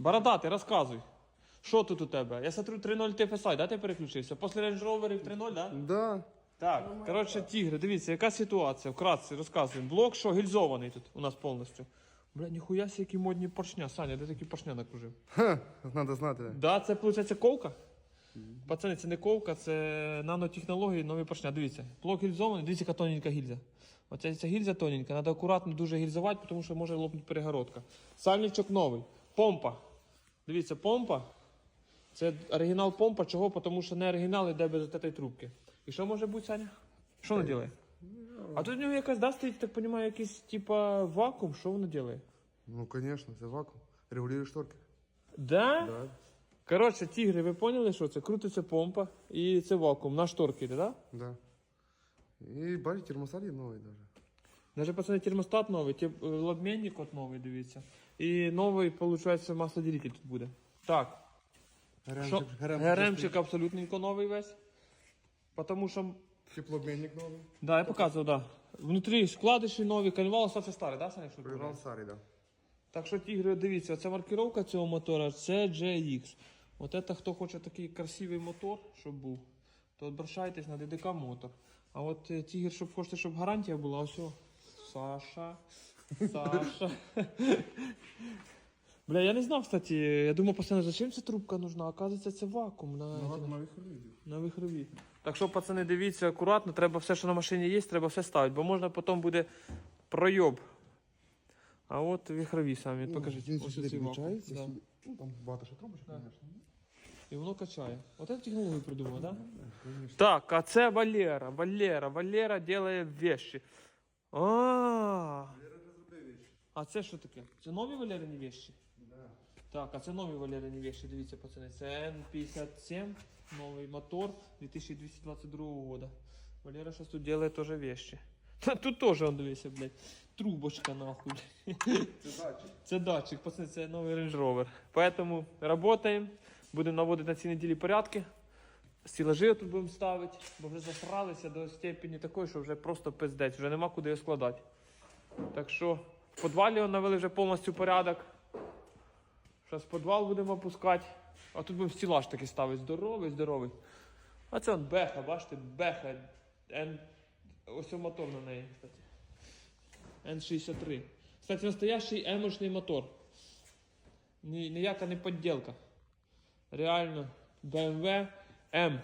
Бородатий, розказуй. Що тут у тебе? Я смотрю 3.0 TFSI, да, ти переключився? Після Range Rover 3.0, да? Да. Так, коротше, тігри, дивіться, яка ситуація. Вкратце розказуємо. Блок що, гільзований тут у нас повністю. Бля, ніхуя сі, які модні поршня. Саня, де такі поршня накружив? Ха, надо знати. Да, це виходить ковка. Пацани, це не ковка, це нанотехнології, нові поршня. Дивіться, блок гільзований, дивіться, яка тоненька гільза. Оця ця гільза тоненька, треба акуратно дуже гільзувати, тому що може лопнути перегородка. Сальничок новий. Помпа. Дивіться, помпа. Це оригінал помпа, чого? Тому що не оригінал йде без цієї трубки. І що може бути, Саня? Що воно робить? А тут у нього якась, да, стоїть, так розумію, якийсь типа вакуум, що воно робить? Ну, конечно, це вакуум. Регулює шторки. Да? Да. Коротше, тігри, ви поняли, що це? Крутиться помпа і це вакуум на шторки йде, да? Да. І бачите, термосад є новий даже. Даже пацани, термостат новий, теп- е, обмінник от новий, дивіться. І новий, виходить, маслоделитель тут буде. Так. Що? ГРМчик абсолютненько новий весь. Потому що. Теплообмінник новий. Да, я показував, да. Внутрі складиші нові, кальвал, все це старе, да, Саня? Що Пригнав старий, да. Так що, тігри, дивіться, ця маркировка цього мотора це GX. От це хто хоче такий красивий мотор, щоб був, то обращайтесь на ДДК мотор. А от е, тігр, щоб хочете, щоб гарантія була, ось. Саша. Саша. Бля, я не знав, кстати, я думав постійно, зачем ця трубка нужна, оказується, це вакуум на, нових відео. на вихрові. Так що, пацани, дивіться акуратно, треба все, що на машині є, треба все ставити, бо можна потім буде пройоб. А от вихрові самі, покажіть. Він Ось сюди цей вакуум. Да. Ну, там багато ще трубочок, звісно. І воно качає. От цю технологію придумав, так? Да? Так, а це Валера. Валера. Валера делає вещи. А, а це що таке? Це нові Валерині вещи? Так, а це нові Валерині вещи, дивіться, пацани. Це N57, новий мотор 2222 года. Валера зараз тут делает тоже вещи. Та тут теж, он дивися, блядь, трубочка нахуй. Це датчик. Це датчик, пацани, це новий Range Rover. Поэтому работаємо, будемо наводити на цій неділі порядки. Стілажі тут будемо ставити, бо вже засралися до степені такої, що вже просто пиздець, вже нема куди його складати. Так що в підвалі навели вже повністю порядок. Зараз підвал будемо опускати. А тут будемо стілаж такий ставити. Здоровий, здоровий. А це он беха, бачите, беха. N... Ось мотор на неї, кстати. N63. Кстати, настоящий емошний мотор. Ні, ніяка не подделка. Реально, BMW M